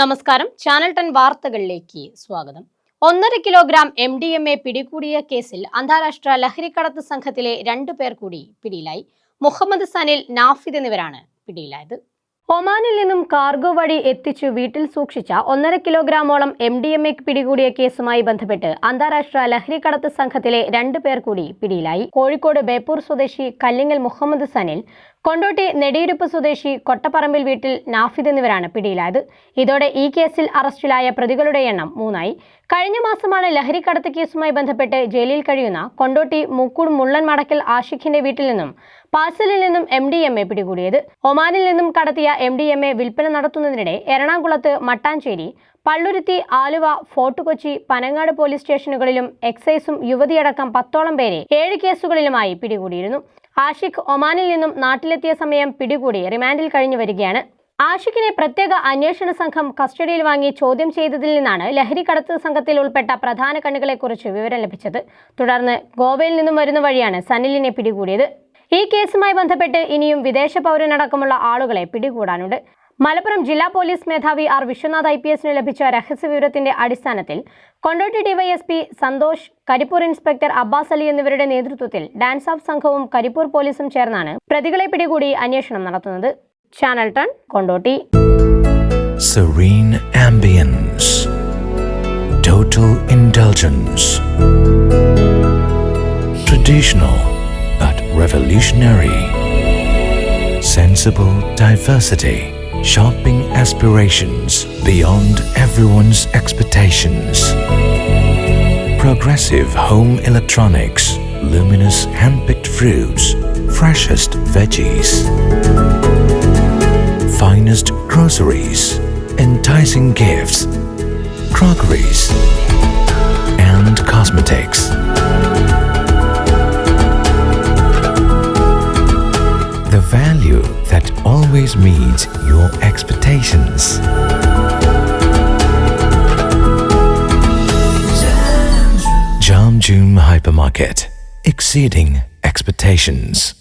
നമസ്കാരം. Channel ten വാർത്തകളിലേക്ക് സ്വാഗതം. ഒന്നര kilogram M D M A പിടികൂടിയ കേസിൽ അന്താരാഷ്ട്ര ലഹരിക്കടത്ത് സംഘത്തിലെ രണ്ടു പേർ കൂടി പിടിയിലായി. മുഹമ്മദ് സനിൽ നാഫിദ് എന്നിവരാണ് പിടിയിലായത്. ഒമാനിൽ നിന്നും കാർഗോ വഴി എത്തിച്ചു വീട്ടിൽ സൂക്ഷിച്ച ഒന്നര കിലോഗ്രാമോളം എം ഡി എം എ പിടികൂടിയ കേസുമായി ബന്ധപ്പെട്ട് അന്താരാഷ്ട്ര ലഹരിക്കടത്ത് സംഘത്തിലെ രണ്ടു പേർ കൂടി പിടിയിലായി. കോഴിക്കോട് ബേപ്പൂർ സ്വദേശി കല്ലിങ്ങൽ മുഹമ്മദ് സനിൽ കൊണ്ടോട്ടി നെടിയിരുപ്പ് സ്വദേശി കൊട്ടപ്പറമ്പിൽ വീട്ടിൽ നാഫിദ് എന്നിവരാണ് പിടിയിലായത്. ഇതോടെ ഈ കേസിൽ അറസ്റ്റിലായ പ്രതികളുടെ എണ്ണം മൂന്നായി. കഴിഞ്ഞ മാസമാണ് ലഹരിക്കടത്ത് കേസുമായി ബന്ധപ്പെട്ട് ജയിലിൽ കഴിയുന്ന കൊണ്ടോട്ടി മുക്കൂട് മുള്ളൻ മടക്കൽ ആഷിഖിന്റെ വീട്ടിൽ നിന്നും പാഴ്സലിൽ നിന്നും എം ഡി എം എ പിടികൂടിയത്. ഒമാനിൽ നിന്നും കടത്തിയ എം ഡി എം എ വിൽപ്പന നടത്തുന്നതിനിടെ എറണാകുളത്ത് മട്ടാഞ്ചേരി പള്ളുരുത്തി ആലുവ ഫോർട്ട് കൊച്ചി പനങ്ങാട് പോലീസ് സ്റ്റേഷനുകളിലും എക്സൈസും യുവതിയടക്കം പത്തോളം പേരെ ഏഴ് കേസുകളിലുമായി പിടികൂടിയിരുന്നു. ആഷിഖ് ഒമാനിൽ നിന്നും നാട്ടിലെത്തിയ സമയം പിടികൂടി റിമാൻഡിൽ കഴിഞ്ഞു വരികയാണ്. ആഷിഖിനെ പ്രത്യേക അന്വേഷണ സംഘം കസ്റ്റഡിയിൽ വാങ്ങി ചോദ്യം ചെയ്തതിൽ നിന്നാണ് ലഹരി കടത്ത് സംഘത്തിൽ ഉൾപ്പെട്ട പ്രധാന കണ്ണികളെക്കുറിച്ച് വിവരം ലഭിച്ചത്. തുടർന്ന് ഗോവയിൽ നിന്നും വരുന്ന വഴിയാണ് സനിലിനെ പിടികൂടിയത്. ഈ കേസുമായി ബന്ധപ്പെട്ട് ഇനിയും വിദേശ പൗരനടക്കമുള്ള ആളുകളെ പിടികൂടാനുണ്ട്. മലപ്പുറം ജില്ലാ പോലീസ് മേധാവി ആർ വിശ്വനാഥ് ഐ പി എസിന് ലഭിച്ച രഹസ്യവിവരത്തിന്റെ അടിസ്ഥാനത്തിൽ കൊണ്ടോട്ടി ഡിവൈഎസ്പി സന്തോഷ് കരിപ്പൂർ ഇൻസ്പെക്ടർ അബ്ബാസ് അലി എന്നിവരുടെ നേതൃത്വത്തിൽ ഡാൻസ് ഓഫ് സംഘവും കരിപ്പൂർ പോലീസും ചേർന്നാണ് പ്രതികളെ പിടികൂടി അന്വേഷണം നടത്തുന്നത്. Channel ton Kondotty Serene ambience, total indulgence, traditional but revolutionary, sensible diversity, shopping aspirations beyond everyone's expectations, progressive home electronics, luminous hand-picked fruits, freshest veggies finest groceries, enticing gifts, crockeries, and cosmetics. The value that always meets your expectations. Jam June Hypermarket, exceeding expectations.